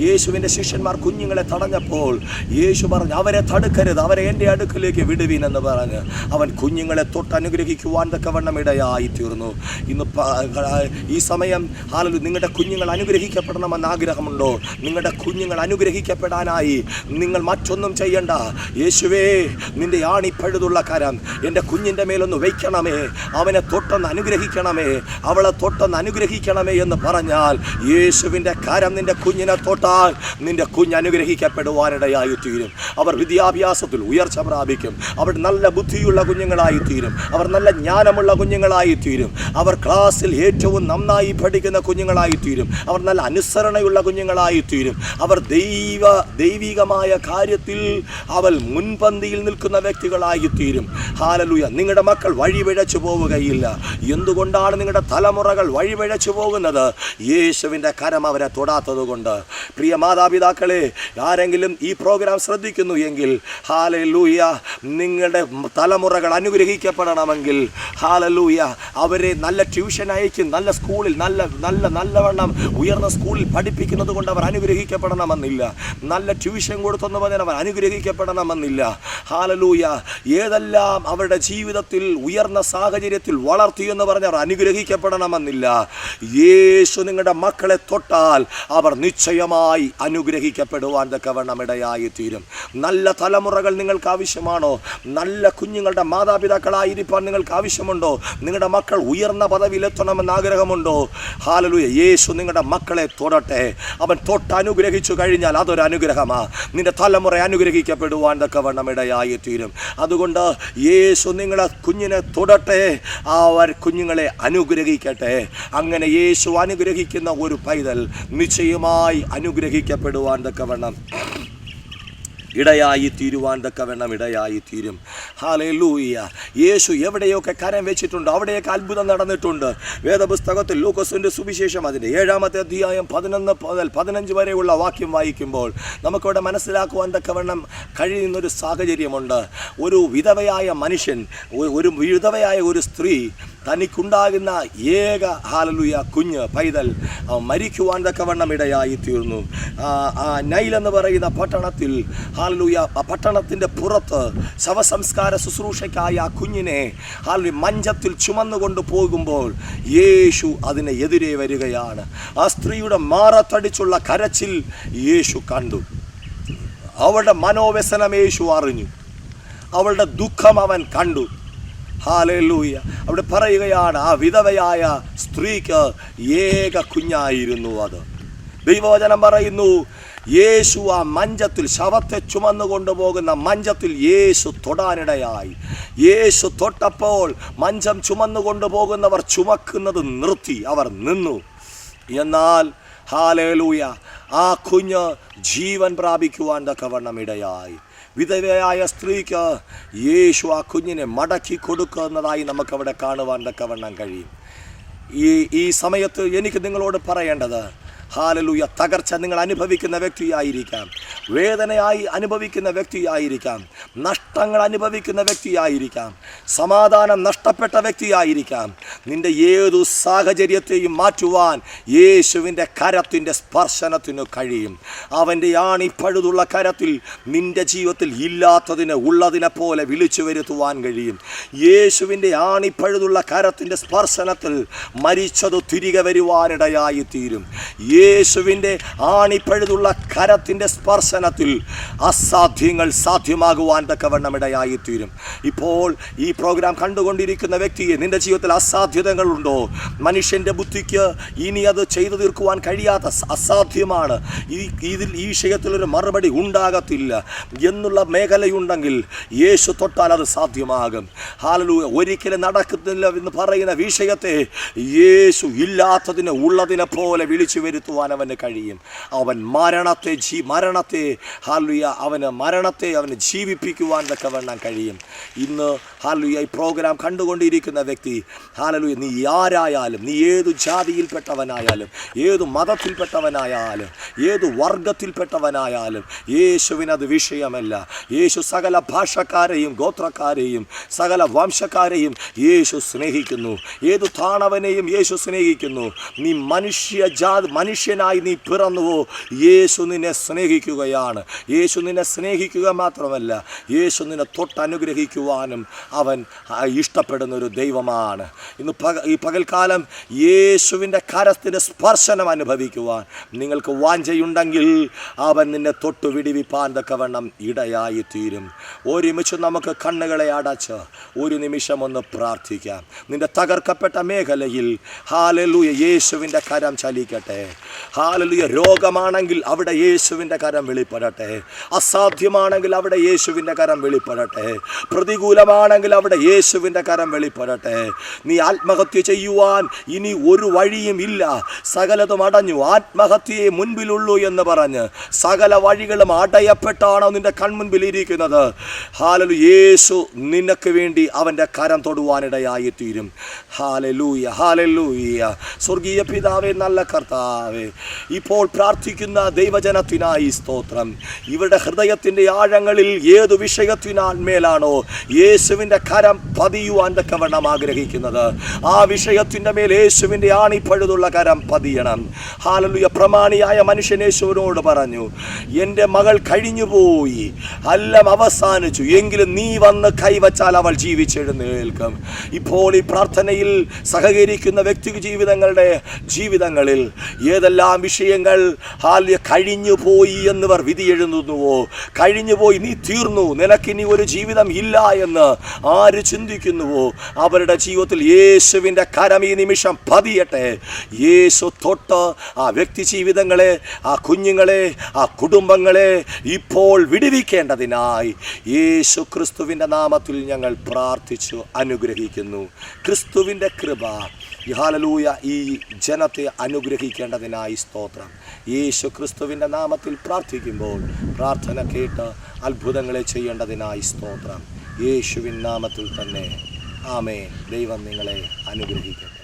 യേശുവിന്റെ ശിഷ്യന്മാർ കുഞ്ഞുങ്ങളെ തടഞ്ഞപ്പോൾ യേശു പറഞ്ഞു അവരെ തടുക്കരുത് അവരെ എന്റെ അടുക്കിലേക്ക് വിടുവീൻ എന്ന് പറഞ്ഞ് അവൻ കുഞ്ഞുങ്ങളെ തൊട്ട് അനുഗ്രഹിക്കുവാൻ തക്കവണ്ണം ഇടയായി തീർന്നു ഇന്ന് ഈ സമയം ഹാലലു നിങ്ങളുടെ കുഞ്ഞുങ്ങൾ അനുഗ്രഹിക്കപ്പെടണമെന്ന് ആഗ്രഹമുണ്ടോ? നിങ്ങളുടെ കുഞ്ഞുങ്ങൾ അനുഗ്രഹിക്കപ്പെടാനായി നിങ്ങൾ മറ്റൊന്നും ചെയ്യണ്ട. യേശുവേ നിന്റെ ആണിപ്പഴുതുള്ള കരം എന്റെ കുഞ്ഞിന്റെ മേലൊന്ന് വയ്ക്കണമേ. അവനെ തൊട്ടൊന്ന് അനുഗ്രഹിക്കണമേ. അവളെ തൊട്ടൊന്ന് അനുഗ്രഹിക്കണമേ എന്ന് പറഞ്ഞാൽ യേശുവിന്റെ കരം നിന്റെ കുഞ്ഞിനെ തൊട്ടാൽ നിന്റെ കുഞ്ഞ് അനുഗ്രഹിക്കപ്പെടുവാനിടയായി തീരും അവർ വിദ്യാഭ്യാസത്തിൽ ഉയർച്ച പ്രാപിക്കും. അവർ നല്ല ബുദ്ധിയുള്ള കുഞ്ഞുങ്ങളായി തീരും അവർ നല്ല ജ്ഞാനമുള്ള കുഞ്ഞുങ്ങളായി തീരും അവർ ക്ലാസ്സിൽ ഏറ്റവും നന്നായി പഠിക്കുന്ന കുഞ്ഞുങ്ങളായി തീരും അവർ നല്ല അനുസരണയുള്ള കുഞ്ഞുങ്ങളായി തീരും അവർ ദൈവ ദൈവികമായ കാര്യത്തിൽ അവൾ മുൻപന്തിയിൽ നിൽക്കുന്ന വ്യക്തികളായി തീരും ഹാലലുയ നിങ്ങളുടെ മക്കൾ വഴിപിഴച്ചു പോവുകയില്ല. എന്തുകൊണ്ടാണ് നിങ്ങളുടെ തലമുറകൾ വഴിപിഴച്ചു പോകുന്നത്? യേശുവിന്റെ കരം അവരെ തൊടാത്തത് കൊണ്ട് പ്രിയ മാതാപിതാക്കളെ ആരെങ്കിലും ഈ പ്രോഗ്രാം ശ്രദ്ധിക്കുന്നു എങ്കിൽ ഹാലലൂയ നിങ്ങളുടെ തലമുറകൾ അനുഗ്രഹിക്കപ്പെടണമെങ്കിൽ ഹാലലൂയ അവരെ നല്ല ട്യൂഷൻ അയക്കും നല്ല സ്കൂളിൽ നല്ല നല്ല നല്ലവണ്ണം ഉയർന്ന സ്കൂളിൽ പഠിപ്പിക്കുന്നത് കൊണ്ട് അവർ അനുഗ്രഹിക്കപ്പെടണമെന്നില്ല. നല്ല ട്യൂഷൻ കൊടുത്തെന്ന് പറഞ്ഞാൽ അവർ അനുഗ്രഹിക്കപ്പെടണമെന്നില്ല. ഹാലലൂയ. ഏതെല്ലാം അവരുടെ ജീവിതത്തിൽ ഉയർന്ന സാഹചര്യത്തിൽ വളർത്തി എന്ന് പറഞ്ഞാൽ അവർ അനുഗ്രഹിക്കപ്പെടണമെന്നില്ല. യേശു നിങ്ങളുടെ മക്കളെ തൊട്ടാൽ അവർ നിശ്ചയമായി അനുഗ്രഹിക്കപ്പെടുവാൻ തക്കവണ്ണം ഇടയായി തീരും നല്ല തലമുറകൾ നിങ്ങൾക്ക് ആവശ്യമാണോ? നല്ല കുഞ്ഞുങ്ങളുടെ മാതാപിതാക്കളായിരിക്കാൻ നിങ്ങൾക്ക് ആവശ്യമുണ്ടോ? നിങ്ങളുടെ മക്കൾ ഉയർന്ന പദവിയിലെത്തണമെന്ന് ആഗ്രഹമുണ്ടോ? ഹാലലു യേശു നിങ്ങളുടെ മക്കളെ തൊടട്ടെ. അവൻ തൊട്ട് അനുഗ്രഹിച്ചു കഴിഞ്ഞാൽ അതൊരു അനുഗ്രഹമാ. നിന്റെ തലമുറ അനുഗ്രഹിക്കപ്പെടുവാൻ തക്കവണ്ണം ഇടയായി തീരും അതുകൊണ്ട് യേശു നിങ്ങളെ കുഞ്ഞിനെ തൊടട്ടെ. അവർ കുഞ്ഞുങ്ങളെ അനുഗ്രഹിക്കട്ടെ. അങ്ങനെ യേശു അനുഗ്രഹിക്കുന്ന ഒരു പൈതൽ നിശ്ചയമായി അനുഗ്രഹിക്കപ്പെടുവാൻ തക്കവണ്ണം ഇടയായി തീരുവാൻ തക്കവണ്ണം ഇടയായി തീരും. ഹാലൂയ യേശു എവിടെയൊക്കെ കരം വെച്ചിട്ടുണ്ട്? അവിടെയൊക്കെ അത്ഭുതം നടന്നിട്ടുണ്ട്. വേദപുസ്തകത്തിൽ ലൂക്കോസിന്റെ സുവിശേഷം അതിന്റെ ഏഴാമത്തെ അധ്യായം പതിനൊന്ന് മുതൽ പതിനഞ്ച് വരെയുള്ള വാക്യം വായിക്കുമ്പോൾ നമുക്കിവിടെ മനസ്സിലാക്കുവാൻ തക്കവണ്ണം കഴിയുന്നൊരു സാഹചര്യമുണ്ട്. ഒരു വിധവയായ മനുഷ്യൻ ഒരു വിധവയായ ഒരു സ്ത്രീ തനിക്കുണ്ടാകുന്ന ഏക ഹാലലുയ കുഞ്ഞ് പൈതൽ മരിക്കുവാൻ തക്കവണ്ണം ഇടയായി തീർന്നു ആ, ആ നൈൽ എന്ന് പറയുന്ന പട്ടണത്തിൽ ഹാലലുയ പട്ടണത്തിന്റെ പുറത്ത് ശവസംസ്കാര ശുശ്രൂഷയ്ക്കായി ആ കുഞ്ഞിനെ ഹാലു മഞ്ചത്തിൽ ചുമന്നുകൊണ്ട് പോകുമ്പോൾ യേശു അതിനെ എതിരെ വരികയാണ്. ആ സ്ത്രീയുടെ മാറത്തടിച്ചുള്ള കരച്ചിൽ യേശു കണ്ടു. അവളുടെ മനോവ്യസനം യേശു അറിഞ്ഞു. അവളുടെ ദുഃഖം അവൻ കണ്ടു. ഹാലൂയ അവിടെ പറയുകയാണ് ആ വിധവയായ സ്ത്രീക്ക് ഏക കുഞ്ഞായിരുന്നു അത്. ദൈവവചനം പറയുന്നു യേശു ആ മഞ്ചത്തിൽ ശവത്തെ ചുമന്നു കൊണ്ടുപോകുന്ന മഞ്ചത്തിൽ യേശു തൊടാനിടയായി. യേശു തൊട്ടപ്പോൾ മഞ്ചം ചുമന്നു കൊണ്ടുപോകുന്നവർ ചുമക്കുന്നത് നിർത്തി അവർ നിന്നു. എന്നാൽ ഹാലേലൂയ ആ കുഞ്ഞ് ജീവൻ പ്രാപിക്കുവാൻ തക്കവണ്ണം ഇടയായി. വിധവയായ സ്ത്രീക്ക് യേശു ആ കുഞ്ഞിനെ മടക്കി കൊടുക്കുന്നതായി നമുക്കവിടെ കാണുവാൻ തക്കവണ്ണം കഴിയും. ഈ ഈ സമയത്ത് എനിക്ക് നിങ്ങളോട് പറയേണ്ടത് ഹാലലൂയ തകർച്ച നിങ്ങൾ അനുഭവിക്കുന്ന വ്യക്തിയായിരിക്കാം. വേദനയായി അനുഭവിക്കുന്ന വ്യക്തിയായിരിക്കാം. നഷ്ടങ്ങൾ അനുഭവിക്കുന്ന വ്യക്തിയായിരിക്കാം. സമാധാനം നഷ്ടപ്പെട്ട വ്യക്തിയായിരിക്കാം. നിന്റെ ഏതു സാഹചര്യത്തെയും മാറ്റുവാൻ യേശുവിന്റെ കരത്തിന്റെ സ്പർശനത്തിനു കഴിയും. അവന്റെ ആണിപ്പഴുതുള്ള കരത്തിൽ നിന്റെ ജീവിതത്തിൽ ഇല്ലാത്തതിന് ഉള്ളതിനെ പോലെ വിളിച്ചു വരുത്തുവാൻ കഴിയും. യേശുവിന്റെ ആണിപ്പഴുതുള്ള കരത്തിന്റെ സ്പർശനത്തിൽ മരിച്ചത് തിരികെ വരുവാനിടയായി തീരും യേശുവിന്റെ ആണിപ്പഴുതുള്ള കരത്തിന്റെ സ്പർശനത്തിൽ അസാധ്യങ്ങൾ സാധ്യമാകുവാൻ തക്കവണ്ണം ഇടയായിത്തീരും. ഇപ്പോൾ ഈ പ്രോഗ്രാം കണ്ടുകൊണ്ടിരിക്കുന്ന വ്യക്തിയെ നിന്റെ ജീവിതത്തിൽ അസാധ്യതകളുണ്ടോ? മനുഷ്യന്റെ ബുദ്ധിക്ക് ഇനി അത് ചെയ്തു തീർക്കുവാൻ കഴിയാത്ത അസാധ്യമാണ്. ഈ ഇതിൽ ഈ വിഷയത്തിലൊരു മറുപടി ഉണ്ടാകത്തില്ല എന്നുള്ള മേഖലയുണ്ടെങ്കിൽ യേശു തൊട്ടാൽ അത് സാധ്യമാകും. ഹാലലൂയ ഒരിക്കലും നടക്കുന്നില്ല എന്ന് പറയുന്ന വിഷയത്തെ യേശു ഇല്ലാത്തതിനെ ഉള്ളതിനെ പോലെ വിളിച്ചു വരുത്തുവാൻ അവന് കഴിയും. അവൻ മരണത്തെ ജീ മരണത്തെ ഹാലുയ അവന് മരണത്തെ അവന് ജീവിപ്പിക്കുവാൻ തക്കവണ്ണം കഴിയും. ഇന്ന് ഹാലുയ ഈ പ്രോഗ്രാം കണ്ടുകൊണ്ടിരിക്കുന്ന വ്യക്തി ഹാലലുയ നീ ആരായാലും നീ ഏതു ജാതിയിൽപ്പെട്ടവനായാലും ഏതു മതത്തിൽപ്പെട്ടവനായാലും ഏതു വർഗത്തിൽപ്പെട്ടവനായാലും യേശുവിനത് വിഷയമല്ല. യേശു സകല ഭാഷക്കാരെയും ഗോത്രക്കാരെയും സകല വംശക്കാരെയും യേശു സ്നേഹിക്കുന്നു. ഏതു താണവനെയും യേശു സ്നേഹിക്കുന്നു. നീ മനുഷ്യ ജാതി മനുഷ്യനായി നീ പിറന്നുവോ? യേശു നിന്നെ സ്നേഹിക്കുകയാണ്. യേശു നിന്നെ സ്നേഹിക്കുക മാത്രമല്ല യേശു നിന്നെ തൊട്ടനുഗ്രഹിക്കുവാനും അവൻ ഇഷ്ടപ്പെടുന്ന ഒരു ദൈവമാണ്. ഇന്ന് പക ഈ പകൽക്കാലം യേശുവിന്റെ കരത്തിന്റെ സ്പർശനം അനുഭവിക്കുവാൻ നിങ്ങൾക്ക് വാഞ്ചയുണ്ടെങ്കിൽ അവൻ നിന്നെ തൊട്ടു വിടിവിപ്പാൻ തക്കവണ്ണം ഇടയായി തീരും ഒരുമിച്ച് നമുക്ക് കണ്ണുകളെ അടച്ച് ഒരു നിമിഷം ഒന്ന് പ്രാർത്ഥിക്കാം. നിന്റെ തകർക്കപ്പെട്ട മേഖലയിൽ ഹാലലൂയ യേശുവിന്റെ കരം ചലിക്കട്ടെ. ഹാലലൂയ രോഗമാണെങ്കിൽ അവിടെ യേശുവിന്റെ കരം വെളിപ്പെടട്ടെ. അസാധ്യമാണെങ്കിൽ അവിടെ യേശുവിന്റെ കരം വെളിപ്പെടട്ടെ. പ്രതികൂലമാണെങ്കിൽ അവിടെ യേശുവിന്റെ കരം വെളിപ്പെടട്ടെ. നീ ആത്മഹത്യ ചെയ്യുവാൻ ഇനി ഒരു വഴിയും ഇല്ല. സകലതും അടഞ്ഞു. ആത്മഹത്യയെ മുൻപിലുള്ളൂ എന്ന് പറഞ്ഞ് സകല വഴികളും അടയപ്പെട്ടാണോ നിന്റെ കൺമുൻപിൽ ഇരിക്കുന്നത്? ഹാലലു യേശു നിനക്ക് വേണ്ടി അവന്റെ കരം തൊടുവാനിടയായി തീരും ഹാലലൂയ ഹാലലൂയ. സ്വർഗീയ പിതാവേ നല്ല കർത്താവേ. ഇപ്പോൾ പ്രാർത്ഥിക്കുന്ന ദൈവജനത്തിനായി സ്തോത്രം. ഇവരുടെ ഹൃദയത്തിന്റെ ആഴങ്ങളിൽ ഏതു വിഷയത്തിനാൽ മേലാണോ യേശുവിന്റെ കരം പതിയുവാൻ തക്കവണ്ണം ആഗ്രഹിക്കുന്നത്. ആ വിഷയത്തിന്റെ മേൽ യേശുവിന്റെ ആണിപ്പഴുതുള്ള കരം പതിയണം. ഹാലലുയ പ്രമാണിയായ മനുഷ്യൻ യേശുവിനോട് പറഞ്ഞു എന്റെ മകൾ കഴിഞ്ഞുപോയി. എല്ലാം അവസാനിച്ചു. എങ്കിലും നീ വന്ന് കൈവച്ചാൽ അവൾ ജീവിച്ചെഴുന്നേൽക്കും. ഇപ്പോൾ ഈ പ്രാർത്ഥനയിൽ സഹകരിക്കുന്ന വ്യക്തി ജീവിതങ്ങളുടെ ജീവിതങ്ങളിൽ ഏതെല്ലാം വിഷയങ്ങൾ ഹാല്യ കഴിഞ്ഞു പോയി എന്നിവർ വിധി എഴുതുന്നുവോ? കഴിഞ്ഞു പോയി നീ തീർന്നു. നിനക്കിനി ഒരു ജീവിതം ഇല്ല എന്ന് ആര് ചിന്തിക്കുന്നുവോ? അവരുടെ ജീവിതത്തിൽ യേശുവിന്റെ കരം ഈ നിമിഷം പതിയട്ടെ. യേശു തൊട്ട് ആ വ്യക്തി ജീവിതങ്ങളെ ആ കുഞ്ഞുങ്ങളെ ആ കുടുംബങ്ങളെ ഇപ്പോൾ വിടുവിക്കേണ്ടതിനായി യേശു ക്രിസ്തുവിന്റെ നാമത്തിൽ ഞങ്ങൾ പ്രാർത്ഥിച്ചു അനുഗ്രഹിക്കുന്നു. ക്രിസ്തുവിന്റെ കൃപ ഹാലലൂയ ഈ ജനത്തെ അനുഗ്രഹിക്കേണ്ടതിനായി സ്തോത്രം. യേശു ക്രിസ്തുവിന്റെ നാമത്തിൽ പ്രാർത്ഥിക്കുമ്പോൾ പ്രാർത്ഥന കേട്ട് അത്ഭുതങ്ങളെ ചെയ്യേണ്ടതിനായി സ്തോത്രം. യേശുവിൻ നാമത്തിൽ തന്നെ. ആമേ ദൈവം നിങ്ങളെ അനുഗ്രഹിക്കട്ടെ.